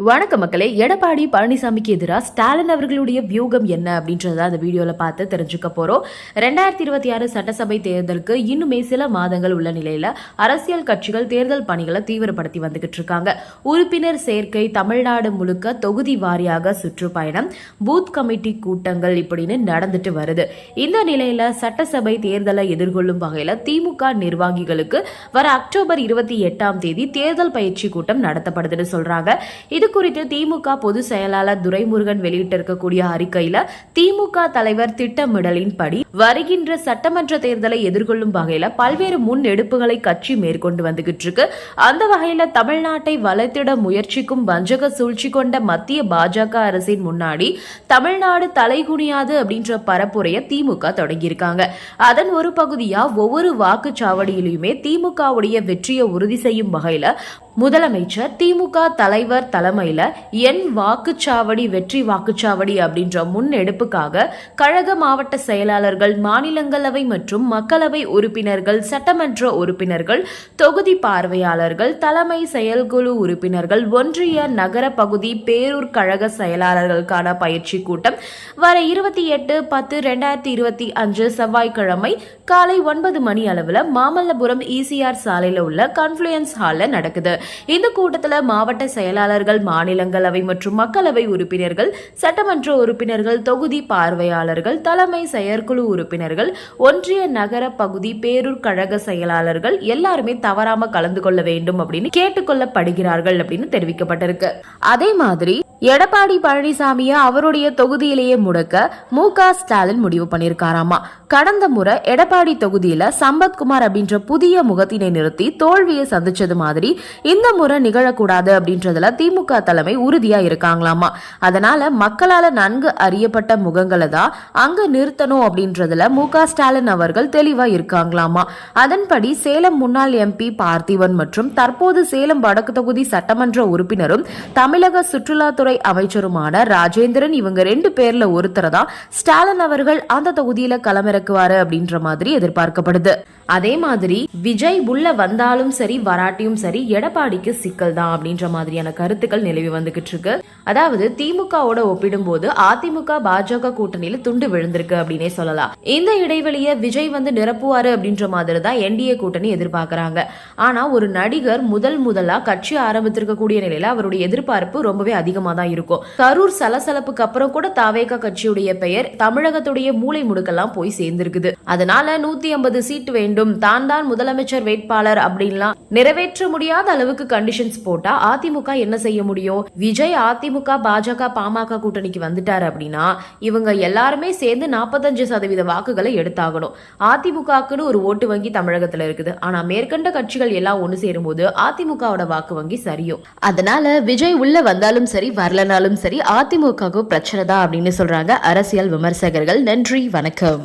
வணக்க மக்களே எடப்பாடி பழனிசாமிக்கு எதிராக ஸ்டாலின் அவர்களுடைய வியூகம் என்ன அப்படின்றத அந்த வீடியோவில் பார்த்து தெரிஞ்சுக்க போகிறோம் ரெண்டாயிரத்தி இருபத்தி ஆறு சட்டசபை தேர்தலுக்கு இன்னுமே சில மாதங்கள் உள்ள நிலையில் அரசியல் கட்சிகள் தேர்தல் பணிகளை தீவிரப்படுத்தி வந்துகிட்டு இருக்காங்க. உறுப்பினர் சேர்க்கை தமிழ்நாடு முழுக்க தொகுதி வாரியாக சுற்றுப்பயணம் பூத் கமிட்டி கூட்டங்கள் இப்படின்னு நடந்துட்டு வருது. இந்த நிலையில சட்டசபை தேர்தலை எதிர்கொள்ளும் வகையில் திமுக நிர்வாகிகளுக்கு வர அக்டோபர் இருபத்தி எட்டாம் தேதி தேர்தல் பயிற்சி கூட்டம் நடத்தப்படுதுன்னு சொல்றாங்க. இது குறித்து திமுக பொதுச் செயலாளர் துரைமுருகன் வெளியிட்டிருக்கக்கூடிய அறிக்கையில திமுக தலைவர் திட்டமிடலின்படி வருகின்ற சட்டமன்ற தேர்தலை எதிர்கொள்ளும் வகையில பல்வேறு முன்னெடுப்புகளை கட்சி மேற்கொண்டு வந்துகிட்டு இருக்கு. அந்த வகையில தமிழ்நாட்டை வளர்த்திட முயற்சிக்கும் வஞ்சக சூழ்ச்சி கொண்ட மத்திய பாஜக அரசின் முன்னாடி தமிழ்நாடு தலைகுனியாது அப்படின்ற பரப்புரைய திமுக தொடங்கியிருக்காங்க. அதன் ஒரு பகுதியா ஒவ்வொரு வாக்குச்சாவடியிலுமே திமுகவுடைய வெற்றியை உறுதி செய்யும் வகையில முதலமைச்சர் திமுக தலைவர் தலைமை தலைமையில் என் வாக்குச்சாவடி வெற்றி வாக்குச்சாவடி அப்படின்ற முன்னெடுப்புக்காக கழக மாவட்ட செயலாளர்கள் மாநிலங்களவை மற்றும் மக்களவை உறுப்பினர்கள் சட்டமன்ற உறுப்பினர்கள் தொகுதி பார்வையாளர்கள் தலைமை செயல்குழு உறுப்பினர்கள் ஒன்றிய நகர பகுதி பேரூர் கழக செயலாளர்களுக்கான பயிற்சி கூட்டம் வர இருபத்தி எட்டு பத்து ரெண்டாயிரத்தி இருபத்தி அஞ்சு செவ்வாய்க்கிழமை காலை ஒன்பது மணி அளவில் மாமல்லபுரம் இசிஆர் சாலையில் உள்ள கன்ஃபுளுயன்ஸ் ஹாலில் நடக்குது. இந்த கூட்டத்தில் மாவட்ட செயலாளர்கள் மாநிலங்களவை மற்றும் மக்களவை உறுப்பினர்கள் சட்டமன்ற உறுப்பினர்கள் தொகுதி பார்வையாளர்கள் தலைமை செயற்குழு உறுப்பினர்கள் ஒன்றிய நகர பகுதி பேரூர் கழக செயலாளர்கள் எல்லாருமே தவறாம கலந்து கொள்ள வேண்டும் அப்படின்னு கேட்டுக்கொள்ளப்படுகிறார்கள் அப்படின்னு தெரிவிக்கப்பட்டிருக்கு. அதே மாதிரி எடப்பாடி பழனிசாமியை அவருடைய தொகுதியிலேயே முடக்க மு க ஸ்டாலின் முடிவு பண்ணியிருக்காராமா? கடந்த முறை எடப்பாடி தொகுதியில சம்பத்குமார் அப்படின்ற புதிய முகத்தினை நிறுத்தி தோல்வியை சந்திச்சது மாதிரி இந்த முறை நிகழக்கூடாது அப்படின்றதுல திமுக தலைமை உறுதியா இருக்காங்களாமா? அதனால மக்களால நன்கு அறியப்பட்ட முகங்களை தான் அங்க நிறுத்தணும் அப்படின்றதுல மு க ஸ்டாலின் அவர்கள் தெளிவா இருக்காங்களாமா? அதன்படி சேலம் முன்னாள் எம்பி பார்த்திவன் மற்றும் தற்போது சேலம் வடக்கு தொகுதி சட்டமன்ற உறுப்பினரும் தமிழக சுற்றுலா சுற்றுலாத்துறை அமைச்சருமான ராஜேந்திரன் இவங்க ரெண்டு பேர்ல ஒருத்தரை தான் ஸ்டாலின் அவர்கள் அந்த தொகுதியில களமிறக்குவாரு அப்படின்ற மாதிரி எதிர்பார்க்கப்படுது. அதே மாதிரி விஜய் உள்ள வந்தாலும் சரி வராட்டியும் சரி எடப்பாடிக்கு சிக்கல் தான் அப்படின்ற மாதிரியான கருத்துக்கள் நிலவி வந்துகிட்டு இருக்கு. அதாவது திமுகவோட ஒப்பிடும்போது அதிமுக பாஜக கூட்டணியில துண்டு விழுந்திருக்கு அப்படின்னே சொல்லலாம். இந்த இடைவெளியை விஜய் வந்து நிரப்புவாரு அப்படின்ற மாதிரி தான் என்டிஏ கூட்டணி எதிர்பார்க்கறாங்க. ஆனா ஒரு நடிகர் முதல் முதலா கட்சி ஆரம்பித்திருக்கக்கூடிய நிலையில அவருடைய எதிர்பார்ப்பு ரொம்பவே அதிகமா தான் இருக்கும். கரூர் சலசலப்புக்கு அப்புறம் கூட தாவேகா கட்சியுடைய பெயர் தமிழகத்துடைய மூளை முடுக்கெல்லாம் போய் சேர்ந்திருக்குது. அதனால நூத்தி ஐம்பது சீட் வேண்டும். தான் தான் முதலமைச்சர் வேட்பாளர் அப்படின்லாம் நிறைவேற்ற முடியாத அளவுக்கு கண்டிஷன்ஸ் போட்டா அதிமுக என்ன செய்ய முடியும்? விஜய் அதிமுக பாஜக பாமக கூட்டணிக்கு வந்துட்டாரு அப்படின்னா இவங்க எல்லாருமே சேர்ந்து நாற்பத்தஞ்சு சதவீத வாக்குகளை எடுத்தாகணும். அதிமுகக்குன்னு ஒரு ஓட்டு வங்கி தமிழகத்துல இருக்குது. ஆனா மேற்கண்ட கட்சிகள் எல்லாம் ஒண்ணு சேரும்போது அதிமுகவோட வாக்கு வங்கி சரியும் அதனால விஜய் உள்ள வந்தாலும் சரி வரலனாலும் சரி அதிமுகவுக்கு பிரச்சனை தான் அப்படின்னு சொல்றாங்க அரசியல் விமர்சகர்கள். நன்றி வணக்கம்.